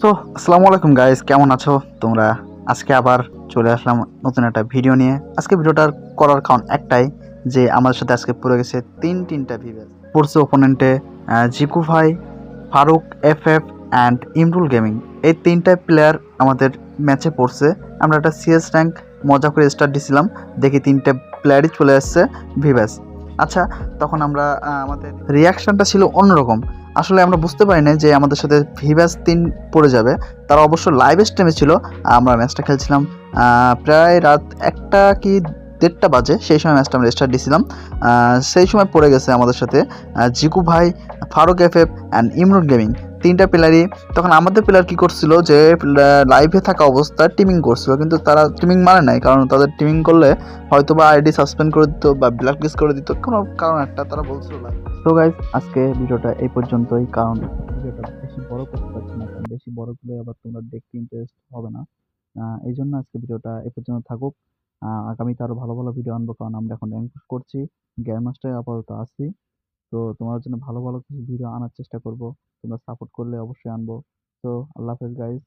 তো আসসালামু আলাইকুম গাইস কেমন আছো? তোমরা আজকে আবার চলে আসলাম নতুন একটা ভিডিও নিয়ে। আজকে ভিডিওটার করার কারণ একটাই যে আমাদের সাথে আজকে পড়ে গেছে তিন তিনটা ভিভেস পড়ছে ওপোনেন্টে জিকু ভাই, Faruk F F and Imrul gaming এই তিনটা প্লেয়ার আমাদের ম্যাচে পড়ছে। আমরা একটা সিএস র্যাঙ্ক মজা করে স্টার্ট দিছিলাম। দেখি তিনটে প্লেয়ারই চলে আসছে ভিভেস আচ্ছা তখন আমরা আমাদের রিয়াকশনটা ছিল অন্যরকম। আসলে আমরা বুঝতে পারি না যে আমাদের সাথে ভিভাস তিন পড়ে যাবে। তারা অবশ্য লাইভ স্ট্রিমে ছিল। আমরা ম্যাচটা খেলছিলাম প্রায় রাত একটা কি দেড়টা বাজে, সেই সময় ম্যাচটা আমরা স্টার্ট দিয়েছিলাম সেই সময় পড়ে গেছে আমাদের সাথে জিকু ভাই, Faruk F F and Imrun gaming. তিনটা প্লেয়ারই তখন আমাদের প্লেয়ার কি করছিল যে লাইভে থাকা অবস্থায় টিমিং করছিল, কিন্তু তারা টিমিং মানে নাই, কারণ তাদের টিমিং করলে হয়তো বা আইডি সাসপেন্ড করে দিত বা ব্ল্যাক লিস্ট করে দিত, কোনো কারণ একটা তারা বলছিল তো গাইজ আজকে ভিডিওটা এই পর্যন্তই, কারণ ভিডিওটা বেশি বড় করতে পারছি না, কারণ বেশি বড় করলে আবার তোমরা দেখতে ইন্টারেস্ট হবে না। এই জন্য আজকে ভিডিওটা এই পর্যন্ত থাকুক। আগামীতে আরও ভালো ভালো ভিডিও আনব, কারণ আমরা এখন র্যাঙ্ক করছি গেম মাস্টারে আপাতত আছি। তো তোমার জন্য ভালো ভালো কিছু ভিডিও আনার চেষ্টা করব। তোমরা সাপোর্ট করলে অবশ্যই আনব। তো আল্লাহ হাফেজ গাইজ